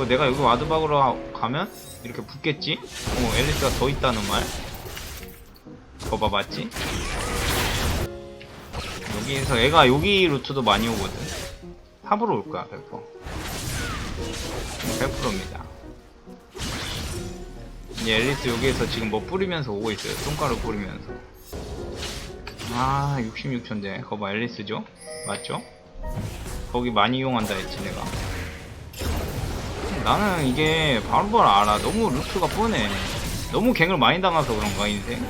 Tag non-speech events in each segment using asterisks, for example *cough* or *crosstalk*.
그리고 내가 여기 와드박으로 하- 가면 이렇게 붙겠지? 어 앨리스가 더 있다는 말 거봐 맞지? 여기에서 애가 여기 루트도 많이 오거든 탑으로 올 거야 100% 100%입니다 이제 앨리스 여기에서 지금 뭐 뿌리면서 오고 있어요 똥가루 뿌리면서 아 66천대 거봐 앨리스죠? 맞죠? 거기 많이 이용한다 했지 내가 나는 이게 바로바로 알아. 너무 루트가 뻔해. 너무 갱을 많이 당해서 그런가 인생?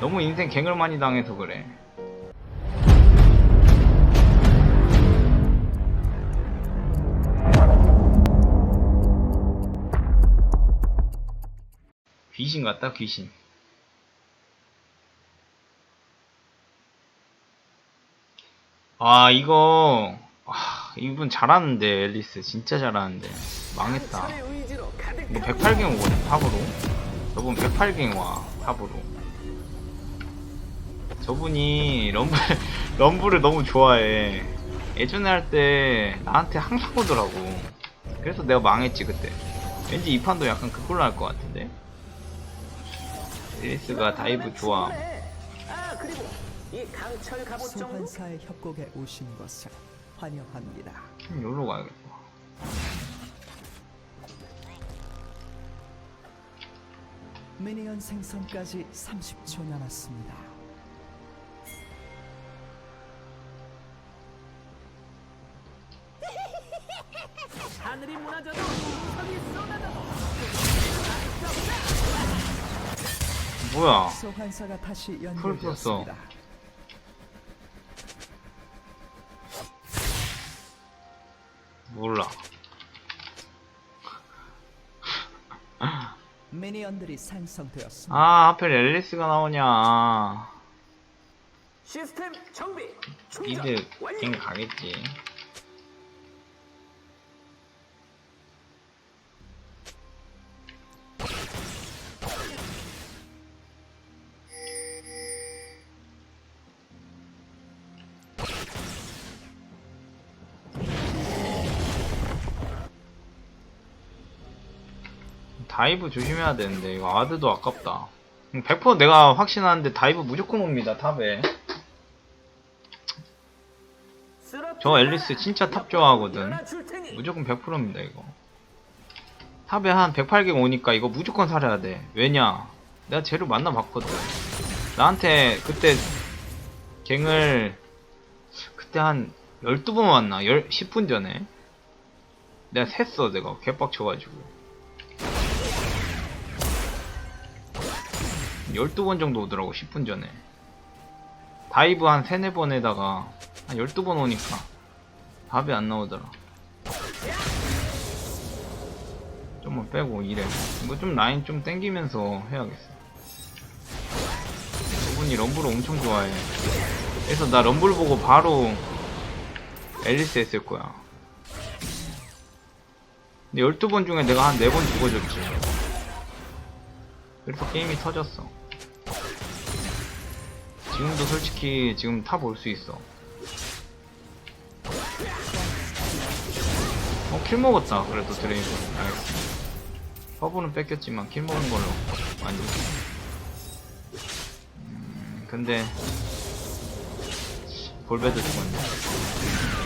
너무 인생 갱을 많이 당해서 그래. 귀신 같다 귀신. 아 이거 아 이분 잘하는데 앨리스. 진짜 잘하는데. 망했다. 이거 108갱 오거든 탑으로. 저분 108갱 와 탑으로. 저분이 럼블 *laughs* 럼블을 너무 좋아해. 예전에 할 때 나한테 항상 오더라고. 그래서 내가 망했지 그때. 왠지 이 판도 약간 그걸로 할 것 같은데? 앨리스가 다이브 좋아. 아 그리고 이 강철 갑옷 정도? 소환사의 협곡에 오신 것을 환영합니다. 좀 여기로 가야겠다 미니언 생성까지 30초 남았습니다. 하늘이 무너져도 적이 쏟아져도 뭐야 소환사가 다시 풀 연결되었습니다. 미니언들이 생성되었습니다. 아 하필 앨리스가 나오냐. 시스템 정비 충전 이들 완료. 갱 가겠지 다이브 조심해야 되는데 이거 아드도 아깝다. 100% 내가 확신하는데 다이브 무조건 옵니다 탑에. 저 앨리스 진짜 탑 좋아하거든. 무조건 100%입니다 이거. 탑에 한 108개 오니까 이거 무조건 살아야 돼. 왜냐? 내가 쟤를 만나봤거든. 나한테 그때 갱을 그때 한 12번 왔나? 10, 10분 전에? 내가 셌어 내가. 개빡쳐가지고 12번 정도 오더라고 10분 전에. 다이브 한 3, 4번에다가 한 12번 오니까 답이 안 나오더라. 좀만 빼고 이래 이거 좀 라인 좀 땡기면서 해야겠어. 저분이 럼블을 엄청 좋아해. 그래서 나 럼블 보고 바로 앨리스 했을 거야. 근데 12번 중에 내가 한 4번 죽어줬지. 그래서 게임이 터졌어 지금도 솔직히 지금 탑 올 수 있어 어, 킬 먹었다. 그래도 드레이브. 알겠어. 허브는 뺏겼지만 킬 먹은 걸로 만족. 음, 근데 볼베도 죽었네.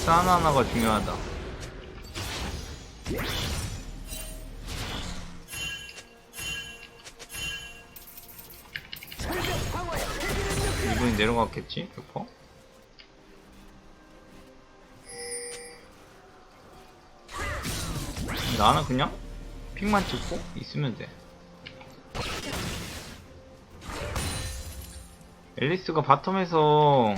CS 하나하나가 중요하다. 이분이 내려갔겠지? 100%? 나는 그냥 픽만 찍고 있으면 돼. 앨리스가 바텀에서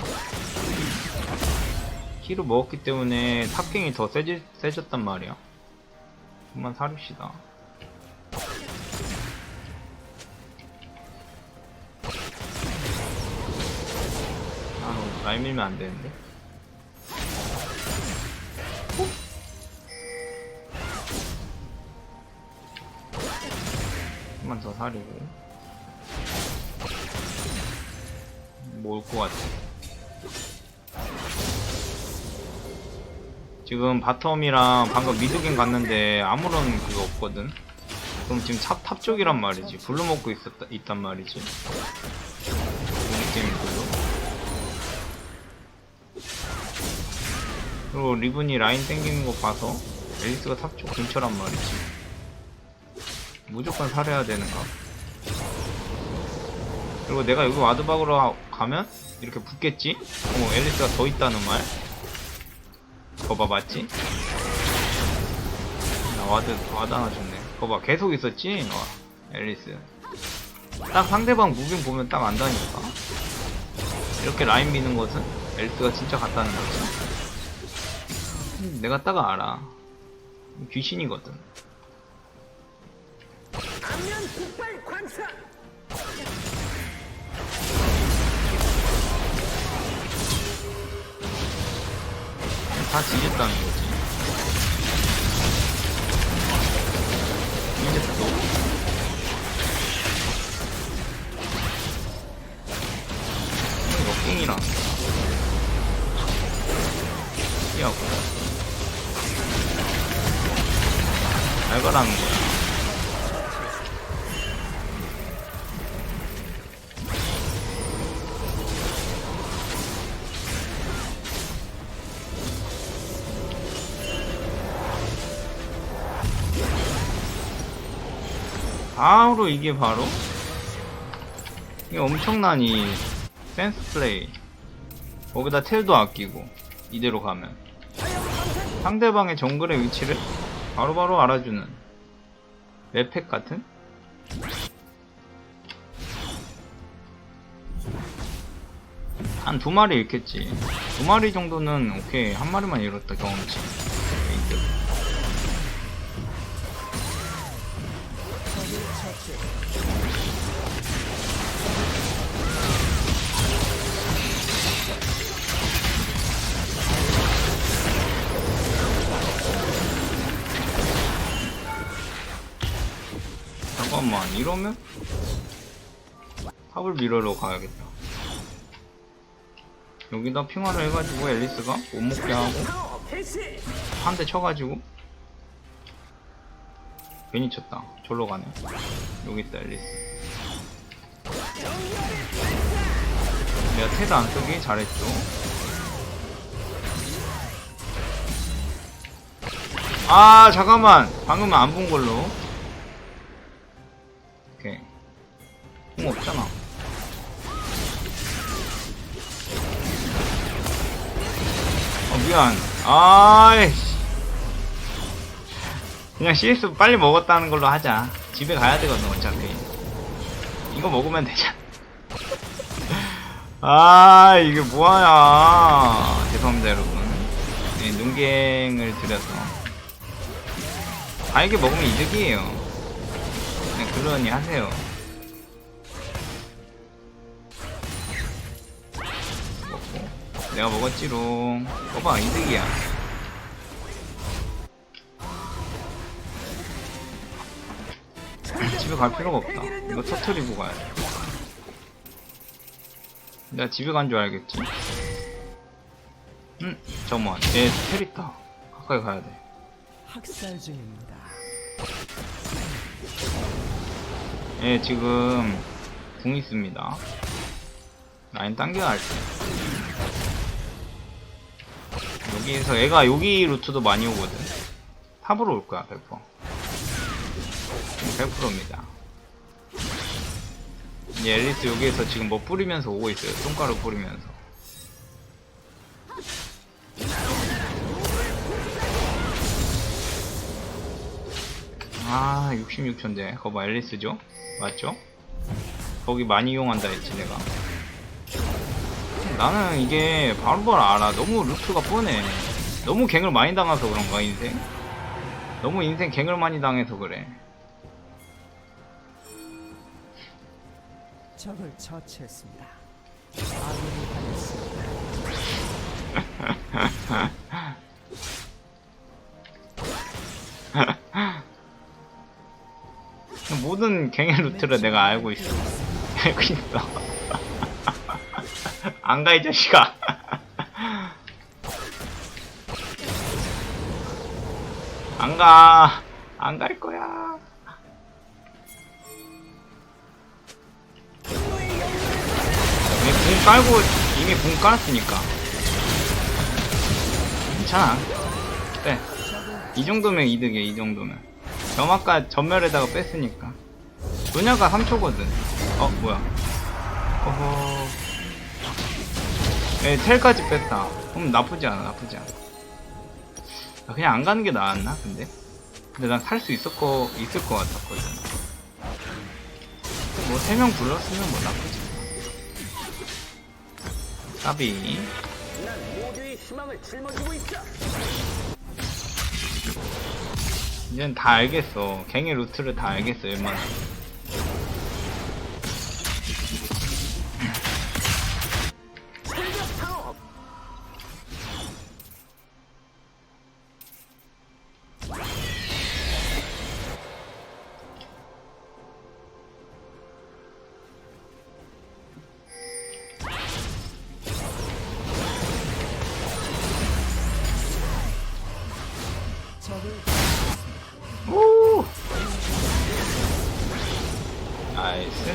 키를 먹었기 때문에 탑갱이 더 세지, 세졌단 말이야. 그만 사립시다. 아, 말 밀면 안 되는데. 한번 더 사리고. 뭐 올 것 같아. 지금 바텀이랑 방금 미드갱 갔는데 아무런 그거 없거든. 그럼 지금 탑, 탑 쪽이란 말이지. 블루 먹고 있었다, 있단 말이지. 우리 게임 블루. 그리고 리븐이 라인 땡기는 거 봐서 앨리스가 탑 쪽 근처란 말이지. 무조건 살해야 되는가? 그리고 내가 여기 와드박으로 하- 가면 이렇게 붙겠지? 어, 앨리스가 더 있다는 말. 거봐 맞지? 나 와드 와드 하나 줬네. 거봐 계속 있었지? 와, 앨리스. 딱 상대방 무빙 보면 딱 안다니까. 이렇게 라인 미는 것은 앨리스가 진짜 같다는 거지. 음, 내가 딱 알아. 귀신이거든. 안면 폭발 관사. 다 지겠다는 거지. 이제 또. 역갱이랑. 바로 이게 바로? 이게 엄청난 이 센스 플레이. 거기다 텔도 아끼고 이대로 가면. 상대방의 정글의 위치를 바로바로 알아주는 맵팩 같은? 한 두 마리 잃겠지. 두 마리 정도는 오케이. 한 마리만 잃었다 경험치 잠깐만 이러면 탑을 밀어러 가야겠다 여기다 핑화를 해가지고 앨리스가 못 먹게 하고. 한 대 쳐가지고 괜히 쳤다. 절로 가네. 여기 앨리스 내가 테드 안 쓰기 잘했죠? 아 잠깐만. 방금 안본 걸로. 오케이. 공 없잖아. 어 미안. 아이씨 그냥 CS 빨리 먹었다는 걸로 하자. 집에 가야 되거든 어차피. 이거 먹으면 되잖아. *laughs* 아 이게 뭐하냐. 죄송합니다 여러분. 네, 눈갱을 들여서. 달게 먹으면 이득이에요. 그냥 그러니 하세요. 내가 먹었지롱. 봐봐 이득이야 집에 갈 필요가 없다 이거 터트리고 가야 돼 내가 집에 간 줄 알겠지 응 잠깐만 얘 테리타 가까이 가야 돼 학살 중입니다. 예, 지금 궁 있습니다. 라인 당겨야 할 때. 여기에서 애가 여기 루트도 많이 오거든. 탑으로 올 거야, 100%. 100%입니다. 이제 앨리스 여기에서 지금 뭐 뿌리면서 오고 있어요. 손가락 뿌리면서. 아 66천대 거봐 앨리스죠? 맞죠? 거기 많이 이용한다 했지 내가 나는 이게 바로바로 알아. 너무 루트가 뻔해. 너무 갱을 많이 당해서 그런가, 인생? 너무 인생 갱을 많이 당해서 그래. 적을 처치했습니다. 아군이 당했습니다. *laughs* 모든 갱의 루트를 내가 알고 있어. 알고 있어. 안 가, 이 자식아. 안 가. 안 갈 거야. 깔고, 이미 붕 깔았으니까. 괜찮아. 네. 이 정도면 이득이야, 이 정도면. 점화가 전멸에다가 뺐으니까. 분야가 3초거든. 어, 뭐야. 어허. 예, 텔까지 뺐다. 그럼 나쁘지 않아, 나쁘지 않아. 아, 그냥 안 가는 게 나았나, 근데? 근데 난 살 수 있을 거, 있을 것 같았거든. 뭐, 3명 불렀으면 뭐 나쁘지. 까비. 이젠 다 알겠어. 갱의 루트를 다 알겠어, 웬만하면.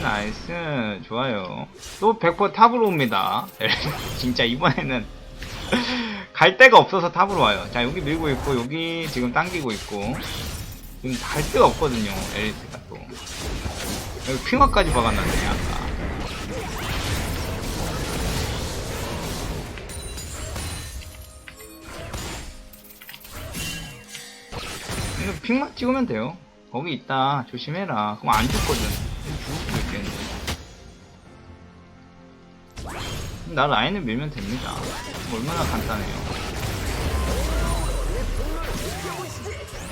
나이스. 좋아요. 또 100% 탑으로 옵니다. *laughs* 진짜 이번에는 *laughs* 갈 데가 없어서 탑으로 와요. 자, 여기 밀고 있고, 여기 지금 당기고 있고. 지금 갈 데가 없거든요, 에리스가 또. 여기 핑화까지 박아놨네, 아까. 이거 핑만 찍으면 돼요. 거기 있다. 조심해라. 그럼 안 죽거든. 나 라인을 밀면 됩니다. 얼마나 간단해요.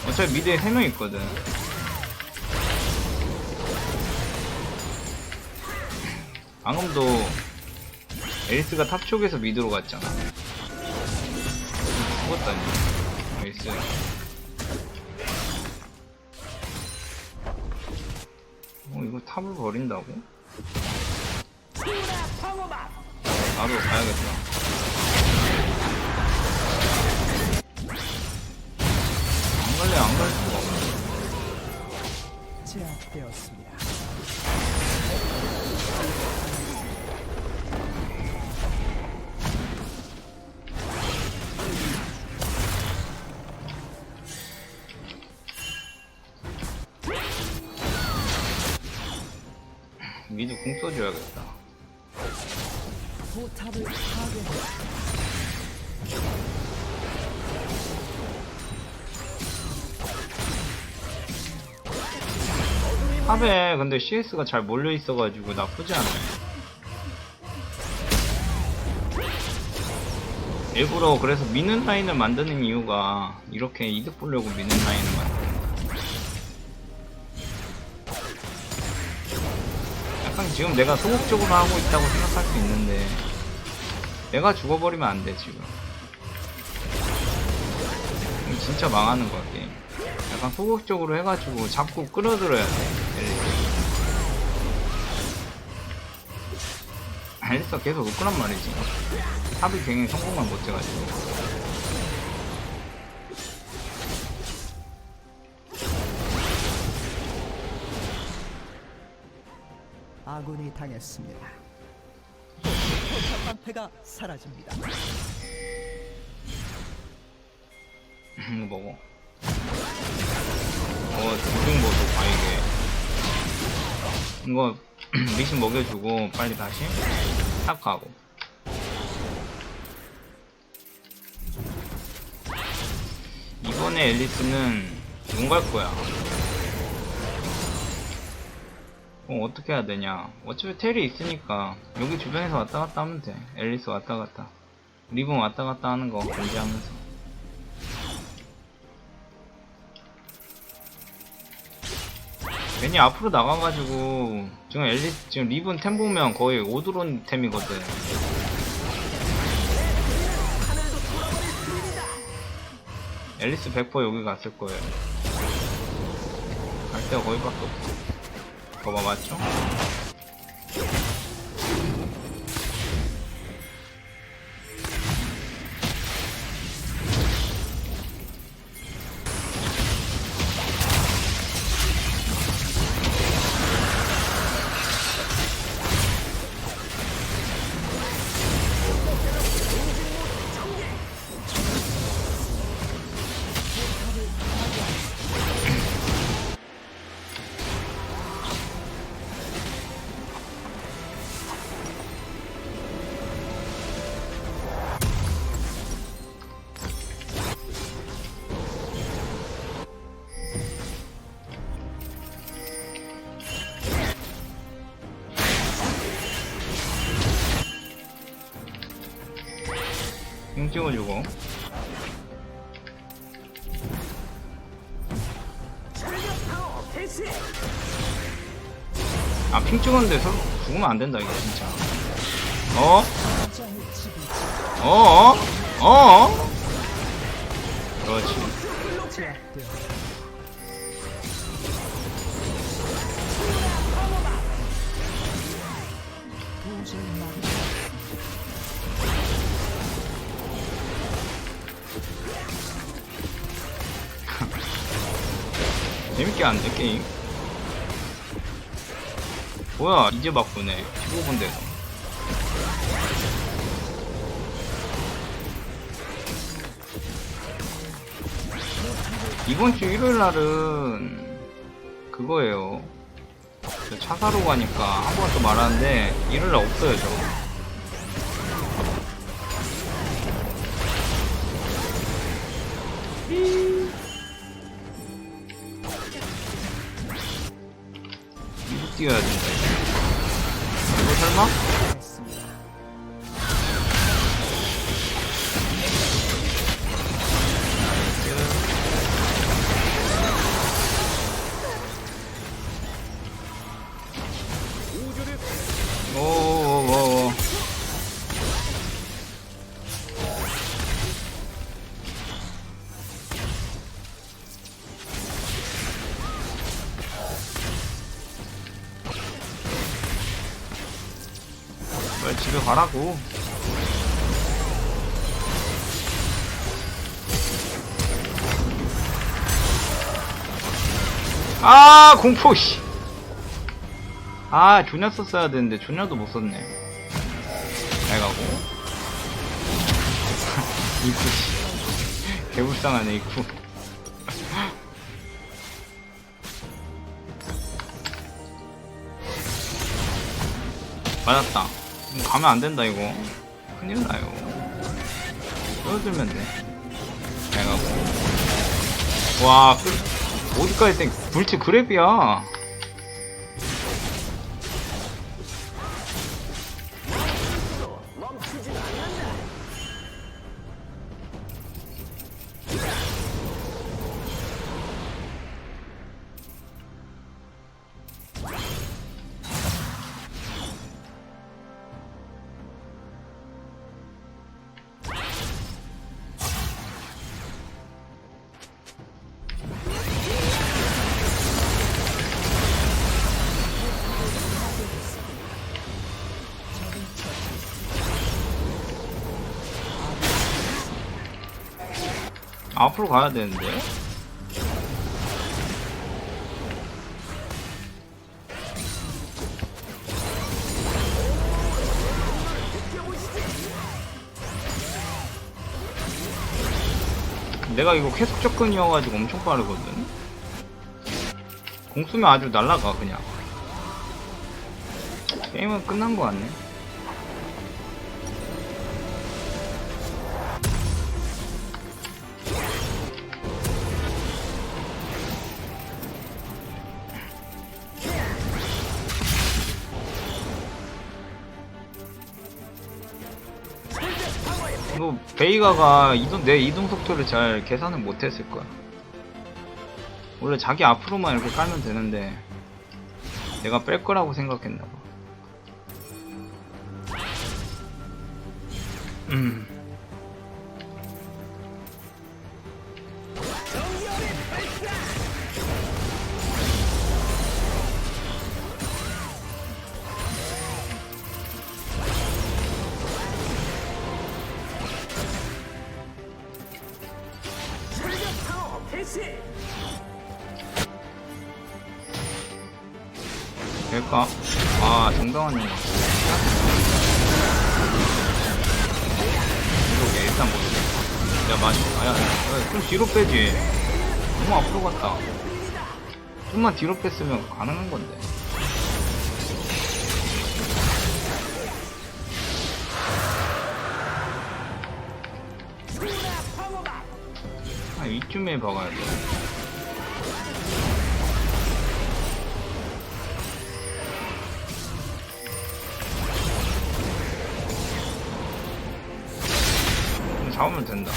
어차피 미드에 3명 있거든. 방금도 에이스가 탑 쪽에서 미드로 갔잖아. 죽었다니. 에이스. 어, 이거 탑을 버린다고? 나도 가야겠다. 안 갈래, 안 갈 수가 없네. 제압되었습니다. 미드 궁 써줘야겠다. 포탑을 파괴했습니다. 탑에 근데 CS가 잘 몰려 있어가지고 나쁘지 않아요. 일부러 그래서 미는 라인을 만드는 이유가 이렇게 이득 보려고 미는 라인을 만드는. 약간 지금 내가 소극적으로 하고 있다고 생각할 수 있는데 내가 죽어버리면 안 돼 지금. 진짜 망하는 거야 게임. 약간 소극적으로 해가지고 자꾸 끌어들여야 돼. 알리스가 계속 웃구란 말이지. 탑이 굉장히 성공을 못해가지고. 아군이 당했습니다. 방패가 사라집니다. 이거 먹어. 어, 두중보도 바이게. 이거 *clears throat* 미신 먹여주고 빨리 다시 탑 가고. 이번에 앨리스는 용 갈 거야. 어, 어떻게 해야 되냐. 어차피 텔이 있으니까 여기 주변에서 왔다 갔다 하면 돼. 앨리스 왔다 갔다. 리본 왔다 갔다 하는 거 견제하면서. 괜히 앞으로 나가가지고 지금 앨리스 지금 리본 템 보면 거의 오드론 템이거든. 앨리스 100% 여기 갔을 거예요. 갈 데가 거기밖에 없어. 거봐 맞죠? 찍어주고. 아 핑 찍었는데 서로 죽으면 안 된다 이거 진짜 어? 어? 어? 어? 그렇지 *laughs* 재밌게 안 돼 게임? 뭐야 이제 바꾸네. 15분 돼서 이번 주 일요일 날은 그거예요. 저차 사러 가니까 한 번 또 말하는데 일요일 날 없어요 저 뛰어야 된다 이거 이거 설마? 했습니다. 오오오오 가라고 아 공포 씨 아, 조냐 썼어야 되는데, 조냐도 못 썼네. 잘 가고. *laughs* 입구, 씨. 개불쌍하네, 입구. 맞았다. *laughs* 가면 안 된다, 이거. 큰일 나요. 떨어들면 돼. 잘 가고. 와, 그, 어디까지 땡, 불치 그랩이야. 앞으로 가야 되는데. 내가 이거 계속 접근이어가지고 엄청 빠르거든. 공 쓰면 아주 날라가 그냥. 게임은 끝난 거 같네. 베이가가 이동 내 이동 속도를 잘 계산을 못했을 거야. 원래 자기 앞으로만 이렇게 깔면 되는데 내가 뺄 거라고 생각했나 봐. 음. 좀만 뒤로 뺐으면 가능한 건데. 아 이쯤에 박아야 돼. 좀 잡으면 된다.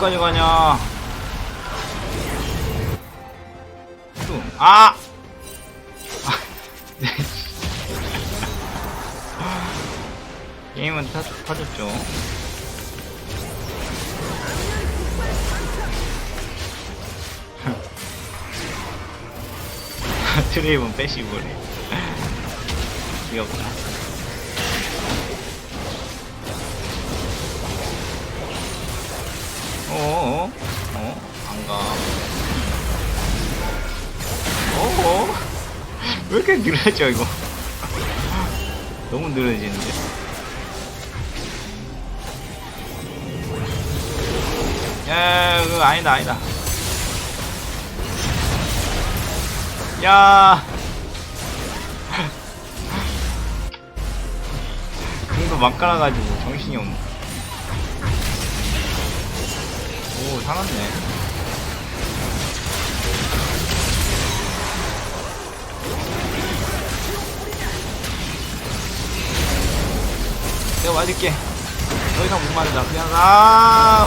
어디까지 가냐? 또, 아! *laughs* 네. *laughs* 게임은 타, 터졌죠. 트레이븐 패시브래. 귀엽다. 어? 안 가. 어어? 왜 이렇게 느려져, 이거? 너무 느려지는데? 야, 그거 아니다, 아니다. 야! 궁도 막 깔아가지고 정신이 없네. 오, 살았네. 내가 맞을게. 더 이상 못 맞는다. 그냥, 아.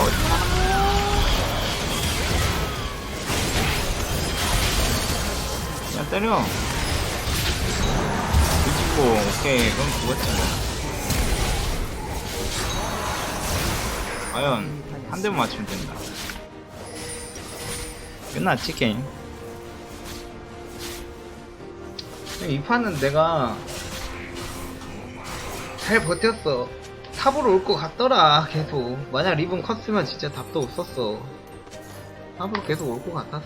그냥 때려. 뒤집고, 오케이. 그럼 죽었지 뭐. 과연, 한 대만 맞추면 된다. 끝났지, 게임. 이 판은 내가 잘 버텼어. 탑으로 올 것 같더라, 계속. 만약 리본 컸으면 진짜 답도 없었어. 탑으로 계속 올 것 같았어.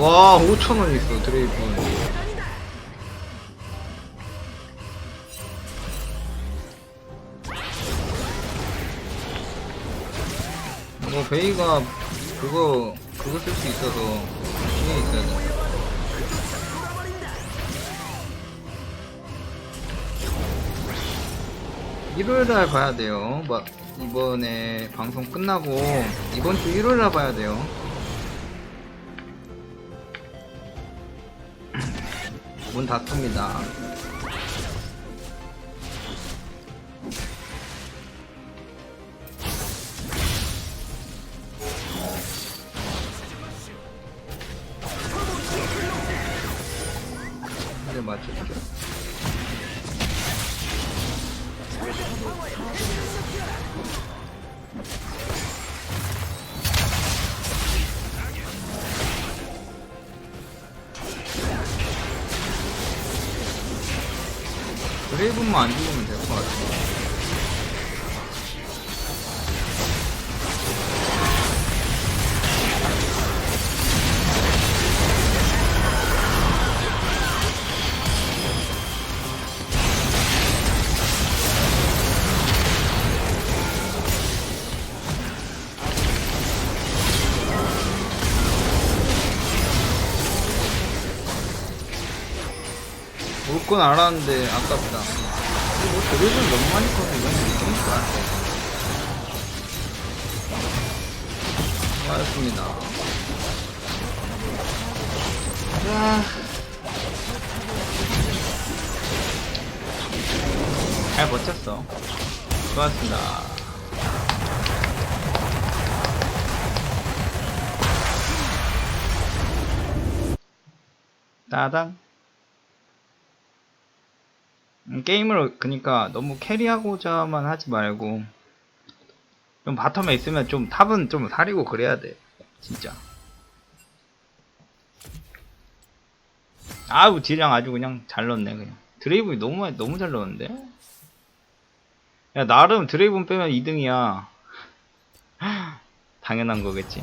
와, 5천원 있어, 드레이븐. 뭐, 베이가 그거, 그거 쓸 수 있어서, 뒤에 있어야 돼. 일요일 날 봐야 돼요. 막, 이번에 방송 끝나고, 이번 주 일요일 날 봐야 돼요. 문 닫습니다. 건 알았는데 아깝다. 뭐 드레이븐 너무 많이 커서 이건 못 거야. 수고하셨습니다. 자. 잘 버텼어. 수고하셨습니다. 따당. 음, 게임을 그니까 너무 캐리하고자만 하지 말고 좀 바텀에 있으면 좀 탑은 좀 사리고 그래야 돼 진짜. 아우 딜량 아주 그냥 잘 넣네 그냥. 드레이븐이 너무 많이- 너무 잘 넣었는데? 야 나름 드레이븐 빼면 2등이야. *laughs* 당연한 거겠지